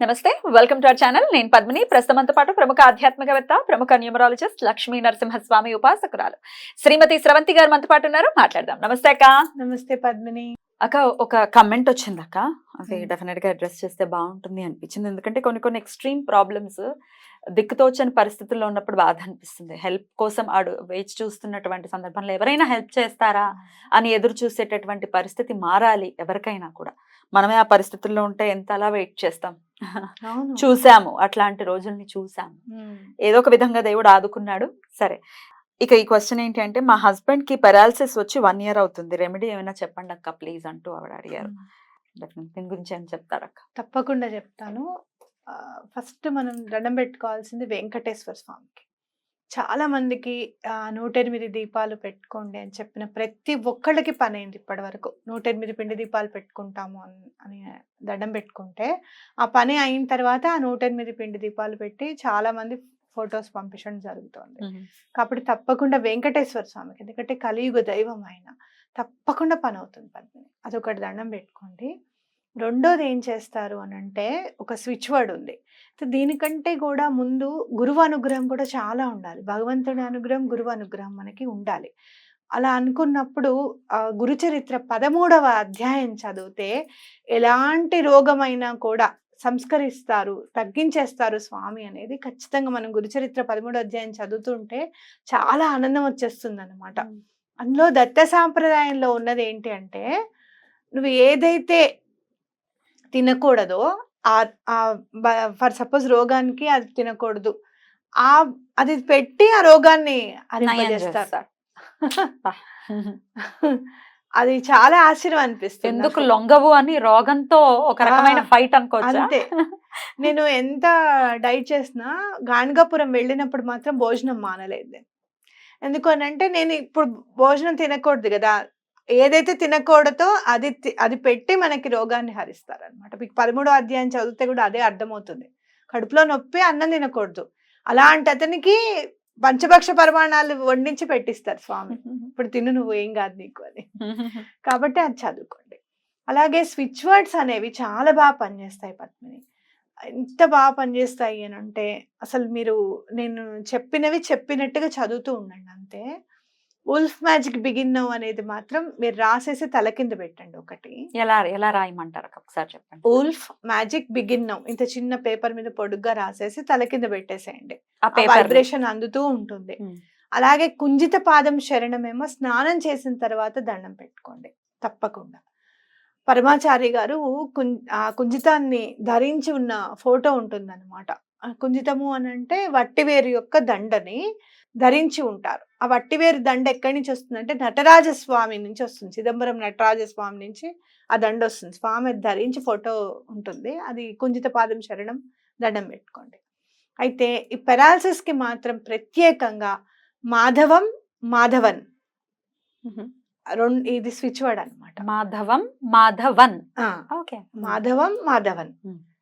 నమస్తే welcome to our channel. నేను పద్మిని. ప్రస్తుతంతో పాటు ప్రముఖ ఆధ్యాత్మికవేత్త ప్రముఖ న్యూమరాలజిస్ట్ లక్ష్మీ నరసింహస్వామి ఉపాసకురాలు శ్రీమతి స్రవంతి గారు మనతో పాటు ఉన్నారు. మాట్లాడదాం. నమస్తే అక్క. నమస్తే పద్మిని. అక్క ఒక కమెంట్ వచ్చింది అక్క. అది. డెఫినెట్గా అడ్రస్ చేస్తే బాగుంటుంది అనిపించింది. ఎందుకంటే కొన్ని కొన్ని ఎక్స్ట్రీమ్ ప్రాబ్లమ్స్ దిక్కుతోచని పరిస్థితుల్లో ఉన్నప్పుడు బాధ అనిపిస్తుంది. హెల్ప్ కోసం ఆడు వేచి చూస్తున్నటువంటి సందర్భంలో ఎవరైనా హెల్ప్ చేస్తారా అని ఎదురు చూసేటటువంటి పరిస్థితి మారాలి ఎవరికైనా కూడా. మనమే ఆ పరిస్థితుల్లో ఉంటే ఎంత అలా వెయిట్ చేస్తాం? చూసాము అట్లాంటి రోజుల్ని చూసాము. ఏదో ఒక విధంగా దేవుడు ఆదుకున్నాడు సరే. ఇక ఈ క్వశ్చన్ ఏంటి అంటే మా హస్బెండ్కి పెరాలసిస్ వచ్చి వన్ ఇయర్ అవుతుంది. రెమెడీ ఏమైనా చెప్పండి అక్క ప్లీజ్ అంటూ ఆవిడ అడిగారు. దీని గురించి ఏం చెప్తారు అక్క? తప్పకుండా చెప్తాను. ఫస్ట్ మనం దండం పెట్టుకోవాల్సింది వెంకటేశ్వర స్వామికి. చాలా మందికి నూట ఎనిమిది దీపాలు పెట్టుకోండి అని చెప్పిన ప్రతి ఒక్కళ్ళకి పని అయింది ఇప్పటి వరకు నూట ఎనిమిది పిండి దీపాలు పెట్టుకుంటాము అని అని దండం పెట్టుకుంటే ఆ పని అయిన తర్వాత ఆ నూట ఎనిమిది పిండి దీపాలు పెట్టి చాలా మంది ఫొటోస్ పంపించడం జరుగుతుంది. కాబట్టి తప్పకుండా వెంకటేశ్వర స్వామికి ఎందుకంటే కలియుగ దైవం ఆయన తప్పకుండా పని అవుతుంది పద్మిని అదొకటి దండం పెట్టుకోండి. రెండోది ఏం చేస్తారు అని అంటే ఒక స్విచ్ వర్డ్ ఉంది. సో దీనికంటే కూడా ముందు గురువు అనుగ్రహం కూడా చాలా ఉండాలి. భగవంతుడి అనుగ్రహం గురువు అనుగ్రహం మనకి ఉండాలి. అలా అనుకున్నప్పుడు ఆ గురు చరిత్ర పదమూడవ అధ్యాయం చదివితే ఎలాంటి రోగమైనా కూడా సంస్కరిస్తారు తగ్గించేస్తారు స్వామి అనేది ఖచ్చితంగా మనం గురుచరిత్ర పదమూడో అధ్యాయం చదువుతుంటే చాలా ఆనందం వచ్చేస్తుంది అనమాట అందులో దత్త సాంప్రదాయంలో ఉన్నది ఏంటి అంటే నువ్వు ఏదైతే తినకూడదో ఫర్ సపోజ్ రోగానికి అది తినకూడదు ఆ అది పెట్టి ఆ రోగాన్ని చేస్తారు. అది చాలా ఆశ్చర్యం అనిపిస్తుంది ఎందుకు. లొంగవు అని రోగంతో ఒక రకమైన ఫైట్ అనుకోవచ్చా అంతే నేను ఎంత డైట్ చేసినా గాణగాపురం వెళ్ళినప్పుడు మాత్రం భోజనం మానలేదు నేను. ఎందుకు అని అంటే నేను ఇప్పుడు భోజనం తినకూడదు కదా ఏదైతే తినకూడదో అది అది పెట్టి మనకి రోగాన్ని హరిస్తారు అనమాట మీకు పదమూడో అధ్యాయం చదివితే కూడా అదే అర్థమవుతుంది. కడుపులో నొప్పి అన్నం తినకూడదు. అలాంటి అతనికి పంచభక్ష పరిమాణాలు వండించి పెట్టిస్తారు స్వామి. ఇప్పుడు తిను నువ్వు ఏం కాదు నీకు అని. కాబట్టి అది చదువుకోండి. అలాగే స్విచ్ వర్డ్స్ అనేవి చాలా బాగా పనిచేస్తాయి పద్మిని. ఎంత బాగా పనిచేస్తాయి అని అంటే అసలు మీరు నేను చెప్పినవి చెప్పినట్టుగా చదువుతూ ఉండండి అంతే. ఉల్ఫ్ మ్యాజిక్ బిగిన్ నవ్ అనేది మాత్రం మీరు రాసేసి తల కింద పెట్టండి ఒకటి. ఎలా ఎలా రాయమంటారు? ఒకసారి చెప్పండి. ఉల్ఫ్ మ్యాజిక్ బిగిన్ నవ్ ఇంత చిన్న పేపర్ మీద పొడుగ్గా రాసేసి తల కింద పెట్టేసేయండి. వైబ్రేషన్ అందుతూ ఉంటుంది. అలాగే కుంజిత పాదం శరణమేమో స్నానం చేసిన తర్వాత దండం పెట్టుకోండి. తప్పకుండా. పరమాచారి గారు కుం ఆ కుంజితాన్ని ధరించి ఉన్న ఫోటో ఉంటుందన్నమాట. కుంజితము అని అంటే వట్టివేరు యొక్క దండని ధరించి ఉంటారు. ఆ వట్టివేరు దండ ఎక్కడి నుంచి వస్తుంది అంటే నటరాజ స్వామి నుంచి వస్తుంది. చిదంబరం నటరాజ స్వామి నుంచి ఆ దండ వస్తుంది. స్వామి ధరించి ఫోటో ఉంటుంది. అది కుంజిత పాదం శరణం దండం పెట్టుకోండి. అయితే ఈ పెరాలసిస్కి మాత్రం ప్రత్యేకంగా మాధవం మాధవన్. రెండు ఇది స్విచ్ వర్డ్ అనమాట మాధవం మాధవన్. ఓకే. మాధవం మాధవన్.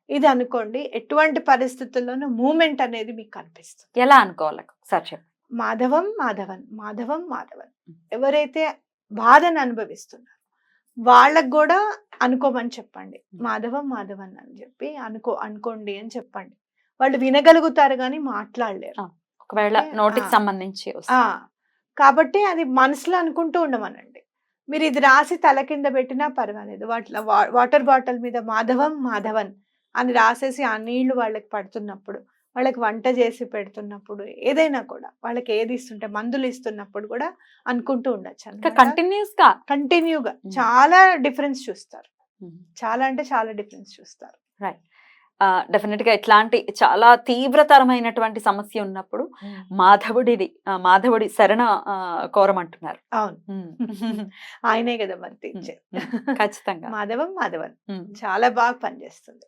ఇది అనుకోండి ఎటువంటి పరిస్థితుల్లోనూ మూమెంట్ అనేది మీకు కనిపిస్తుంది. ఎలా అనుకోవాలి? ఒకసారి చెప్పండి. మాధవం మాధవన్ మాధవం మాధవన్. ఎవరైతే బాధను అనుభవిస్తున్నారో వాళ్ళకు కూడా అనుకోమని చెప్పండి. మాధవం మాధవన్ అని చెప్పి అనుకో అనుకోండి అని చెప్పండి. వాళ్ళు వినగలుగుతారు కానీ మాట్లాడలేరు. ఒకవేళ. నోటికి. సంబంధించి కాబట్టి అది మనసులో అనుకుంటూ ఉండమనండి. మీరు ఇది రాసి తల కింద పెట్టినా పర్వాలేదు. వాటిలో వాటర్ బాటిల్ మీద మాధవం మాధవన్ అని రాసేసి ఆ నీళ్ళు వాళ్ళకి పడుతున్నప్పుడు వాళ్ళకి వంట చేసి పెడుతున్నప్పుడు ఏదైనా కూడా వాళ్ళకి ఏది ఇస్తుంటే మందులు ఇస్తున్నప్పుడు కూడా అనుకుంటూ ఉండొచ్చు కంటిన్యూస్గా కంటిన్యూగా. చాలా డిఫరెన్స్ చూస్తారు. చాలా అంటే చాలా డిఫరెన్స్ చూస్తారు. డెఫినెట్ గా ఇట్లాంటి చాలా తీవ్రతరమైనటువంటి సమస్య ఉన్నప్పుడు మాధవుడిది మాధవుడి శరణ కోరమంటున్నారు. అవును. ఆయనే కదా మరి ఖచ్చితంగా. మాధవం మాధవన్. చాలా బాగా పనిచేస్తుంది.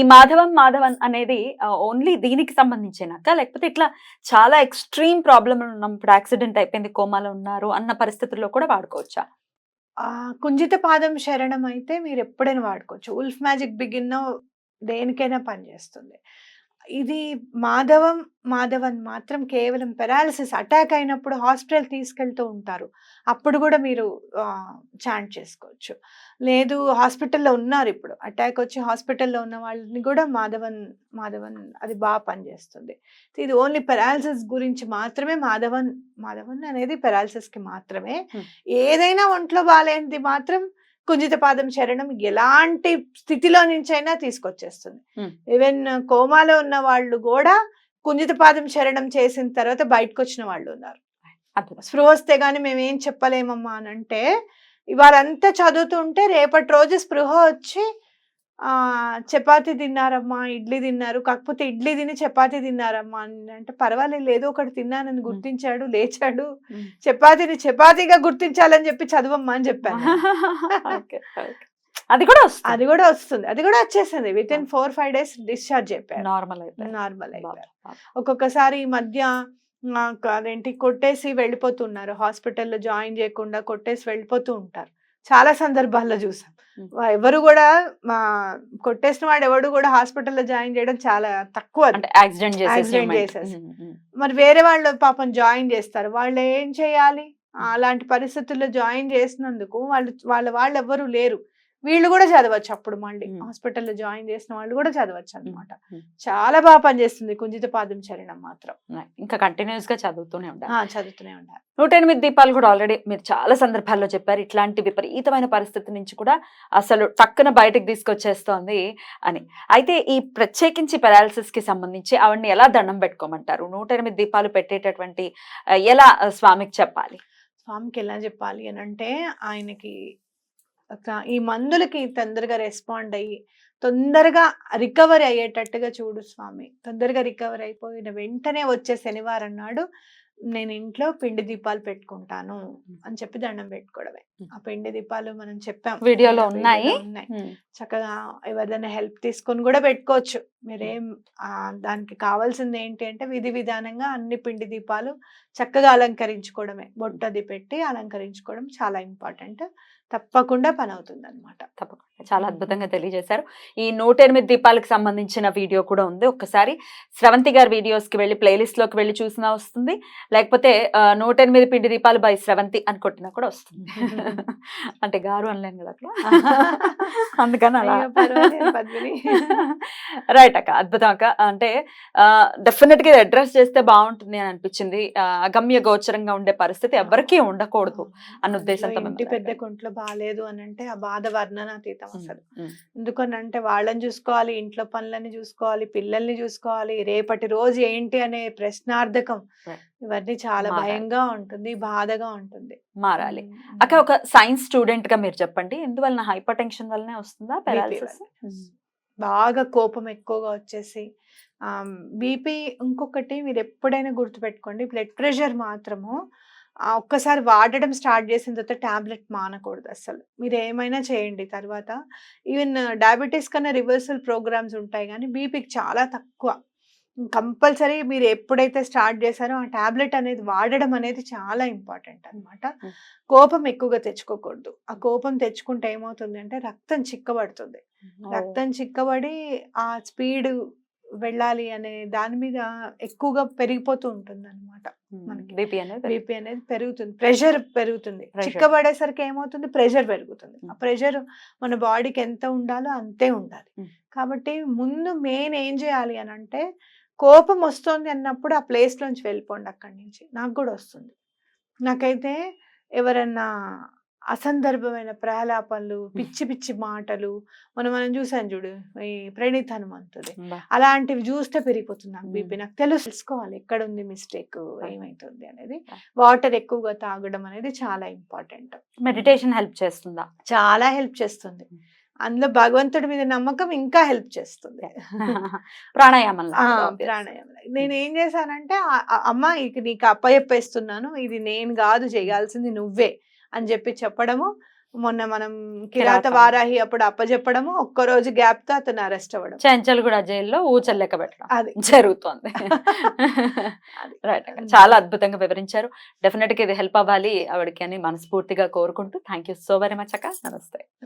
ఈ మాధవన్ మాధవన్ అనేది ఓన్లీ దీనికి సంబంధించినాక? లేకపోతే ఇట్లా చాలా ఎక్స్ట్రీమ్ ప్రాబ్లమ్ ఉన్నప్పుడు యాక్సిడెంట్ అయిపోయింది కోమాలో ఉన్నారు అన్న పరిస్థితుల్లో కూడా వాడుకోవచ్చా? ఆ కుంజిత పాదం శరణం అయితే మీరు ఎప్పుడైనా వాడుకోవచ్చు. ఉల్ఫ్ మ్యాజిక్ బిగిన్ దేనికైనా పనిచేస్తుంది ఇది మాధవం మాధవన్ మాత్రం కేవలం పెరాలిసిస్ అటాక్ అయినప్పుడు హాస్పిటల్ తీసుకెళ్తూ ఉంటారు. అప్పుడు కూడా మీరు చాంట్ చేసుకోవచ్చు. లేదు హాస్పిటల్లో ఉన్నారు ఇప్పుడు. అటాక్ వచ్చి హాస్పిటల్లో ఉన్న వాళ్ళని కూడా మాధవన్ మాధవన్ అది బాగా పనిచేస్తుంది ఇది ఓన్లీ పెరాలిసిస్ గురించి మాత్రమే మాధవన్ మాధవన్ అనేది paralysis కి మాత్రమే. ఏదైనా ఒంట్లో బాగాలేనిది మాత్రం కుంజిత పాదం శరణం ఎలాంటి స్థితిలో నుంచైనా తీసుకొచ్చేస్తుంది. ఈవెన్ కోమాలో ఉన్న వాళ్ళు కూడా కుంజిత పాదం శరణం చేసిన తర్వాత బయటకు వచ్చిన వాళ్ళు ఉన్నారు. స్పృహ వస్తే గానీ మేము ఏం చెప్పలేమమ్మా అని అంటే ఇవాళంతా చదువుతుంటే రేపటి రోజు స్పృహ వచ్చి చపాతి తిన్నారమ్మా ఇడ్లీ తిన్నారు. కాకపోతే ఇడ్లీ తిని చపాతి తిన్నారమ్మా అని అంటే పర్వాలేదు ఏదో ఒకటి తిన్నానని గుర్తించాడు లేచాడు. చపాతీని చపాతీగా గుర్తించాలని చెప్పి చదవమ్మా అని చెప్పాను. అది కూడా అది కూడా వస్తుంది. అది కూడా వచ్చేసింది. Within four five days discharge అయిపోయారు. నార్మల్ అయితే నార్మల్ అయిపోయారు. ఒక్కొక్కసారి ఈ మధ్య అదేంటి కొట్టేసి వెళ్ళిపోతున్నారు హాస్పిటల్లో జాయిన్ చేయకుండా కొట్టేసి వెళ్ళిపోతూ ఉంటారు. చాలా సందర్భాల్లో చూసాం. ఎవరు కూడా మా కొట్టేసిన వాడు ఎవడు కూడా హాస్పిటల్లో జాయిన్ చేయడం చాలా తక్కువ యాక్సిడెంట్ చేసేసి. మరి వేరే వాళ్ళు పాపం జాయిన్ చేస్తారు. వాళ్ళు ఏం చేయాలి? అలాంటి పరిస్థితుల్లో జాయిన్ చేసినందుకు వాళ్ళు వాళ్ళ వాళ్ళు ఎవరు లేరు. వీళ్ళు కూడా చదవచ్చు అప్పుడు మళ్ళీ. హాస్పిటల్లో జాయిన్ చేసిన వాళ్ళు కూడా చదవచ్చు అన్నమాట. Hmm. చాలా బాగా పనిచేస్తుంది కుంజిత పాదం చరణం మాత్రం. ఇంకా కంటిన్యూస్గా చదువుతూనే ఉండాలి. చదువుతూనే ఉండాలి. నూట ఎనిమిది దీపాలు కూడా ఆల్రెడీ మీరు చాలా సందర్భాల్లో చెప్పారు. ఇట్లాంటి విపరీతమైన పరిస్థితి నుంచి కూడా అసలు టక్కున బయటకు తీసుకొచ్చేస్తోంది అని. అయితే ఈ ప్రత్యేకించి పెరాలసిస్కి సంబంధించి ఆవిడని ఎలా దండం పెట్టుకోమంటారు? నూట ఎనిమిది దీపాలు పెట్టేటటువంటి ఎలా స్వామికి చెప్పాలి? స్వామికి ఎలా చెప్పాలి అని అంటే ఆయనకి ఈ మందులకి తొందరగా రెస్పాండ్ అయ్యి తొందరగా రికవరీ అయ్యేటట్టుగా చూడు స్వామి. తొందరగా రికవర్ అయిపోయిన వెంటనే వచ్చే శనివారం నాడు నేను ఇంట్లో పిండి దీపాలు పెట్టుకుంటాను అని చెప్పి దండం పెట్టుకోవడమే. ఆ పిండి దీపాలు మనం చెప్పాం. వీడియోలో ఉన్నాయి. ఉన్నాయి. చక్కగా ఎవరిదైనా హెల్ప్ తీసుకొని కూడా పెట్టుకోవచ్చు. మీరేం ఆ, దానికి కావాల్సింది ఏంటి అంటే విధి విధానంగా అన్ని పిండి దీపాలు చక్కగా అలంకరించుకోవడమే. బొట్టది పెట్టి అలంకరించుకోవడం చాలా ఇంపార్టెంట్ తప్పకుండా పని అవుతుంది అనమాట తప్పకుండా. చాలా అద్భుతంగా తెలియజేశారు. ఈ నూట ఎనిమిది దీపాలకు సంబంధించిన వీడియో కూడా ఉంది. ఒక్కసారి స్రవంతి గారి వీడియోస్కి వెళ్ళి ప్లేలిస్ట్లోకి వెళ్ళి చూసినా వస్తుంది. లేకపోతే నూట ఎనిమిది పిండి దీపాలు బై స్రవంతి అని కొట్టినా కూడా వస్తుంది. అంటే గారు అనలేను కదా అట్లా. అందుకని అలా. రైట్ అక్క అద్భుతం అక్క. అంటే డెఫినెట్గా అడ్రస్ చేస్తే బాగుంటుంది అని అనిపించింది. అగమ్య గోచరంగా ఉండే పరిస్థితి ఎవరికీ ఉండకూడదు అన్న ఉద్దేశంతో పెద్ద. కొంట్లో బాగాలేదు అని అంటే ఆ బాధ వర్ణనాతీతం. ఉమ్, అసలు ఉమ్. ఎందుకని అంటే వాళ్ళని చూసుకోవాలి ఇంట్లో పనులని చూసుకోవాలి పిల్లల్ని చూసుకోవాలి. రేపటి రోజు ఏంటి అనే ప్రశ్నార్థకం. ఇవన్నీ చాలా. భయంగా ఉంటుంది బాధగా ఉంటుంది. మారాలి. అక్క ఒక సైన్స్ స్టూడెంట్గా మీరు చెప్పండి. ఎందువలన హైపర్ టెన్షన్ వల్లనే వస్తుందా పెరాలసిస్. బాగా కోపం ఎక్కువగా వచ్చేసి బీపీ ఇంకొకటి మీరు ఎప్పుడైనా గుర్తుపెట్టుకోండి బ్లడ్ ప్రెషర్ మాత్రము ఒక్కసారి వాడడం స్టార్ట్ చేసిన తర్వాత టాబ్లెట్ మానకూడదు అసలు. మీరు ఏమైనా చేయండి తర్వాత. ఈవెన్ డయాబెటీస్ కన్నా రివర్సల్ ప్రోగ్రామ్స్ ఉంటాయి కానీ బీపీకి చాలా తక్కువ. కంపల్సరీ మీరు ఎప్పుడైతే స్టార్ట్ చేశారో ఆ టాబ్లెట్ అనేది వాడడం అనేది చాలా ఇంపార్టెంట్ అన్నమాట. Mm. కోపం ఎక్కువగా తెచ్చుకోకూడదు. ఆ కోపం తెచ్చుకుంటే ఏమవుతుంది అంటే రక్తం చిక్కబడుతుంది. రక్తం చిక్కబడి ఆ స్పీడ్ వెళ్ళాలి అనే దాని మీద ఎక్కువగా పెరిగిపోతూ ఉంటుంది అనమాట మనకి. బీపీ అనేది బీపీ అనేది పెరుగుతుంది. ప్రెషర్ పెరుగుతుంది. చిక్కబడేసరికి ఏమవుతుంది? ప్రెషర్ పెరుగుతుంది. ఆ. ప్రెషర్ మన బాడీకి ఎంత ఉండాలో అంతే ఉండాలి. కాబట్టి ముందు మెయిన్ ఏం చేయాలి అని అంటే కోపం వస్తుంది అన్నప్పుడు ఆ ప్లేస్ లోంచి వెళ్ళిపోండి అక్కడి నుంచి. నాకు కూడా వస్తుంది. నాకైతే ఎవరన్నా అసందర్భమైన ప్రహలాపనలు పిచ్చి పిచ్చి మాటలు. మనం మనం చూసాను చూడు ఈ ప్రణీత్ హనుమంతుది. అలాంటివి చూస్తే పెరిగిపోతుంది నాకు బీపీ. నాకు తెలుసుకోవాలి. ఎక్కడ ఉంది మిస్టేక్. ఏమైతుంది అనేది. వాటర్ ఎక్కువగా తాగడం అనేది చాలా ఇంపార్టెంట్. మెడిటేషన్ హెల్ప్ చేస్తుందా? చాలా హెల్ప్ చేస్తుంది. అందులో భగవంతుడి మీద నమ్మకం ఇంకా హెల్ప్ చేస్తుంది. ప్రాణాయామం ప్రాణాయామం నేను ఏం చేశానంటే అమ్మ ఇక నీకు అప్పచెప్పేస్తున్నాను ఇది నేను కాదు చేయాల్సింది నువ్వే. అని చెప్పి చెప్పడము. మొన్న మనం కిరాత. వారాహి అప్పుడు అప్పచెప్పడము ఒక్క రోజు గ్యాప్తో అతను అరెస్ట్ అవ్వడం. చెంచల్ కూడా జైల్లో ఊచలు లెక్క పెట్టడం. అది. జరుగుతోంది. రైట్ చాలా అద్భుతంగా వివరించారు. డెఫినెట్గా ఇది హెల్ప్ అవ్వాలి ఆవిడకి అని మనస్ఫూర్తిగా కోరుకుంటూ. Thank you so very much అక్క. నమస్తే.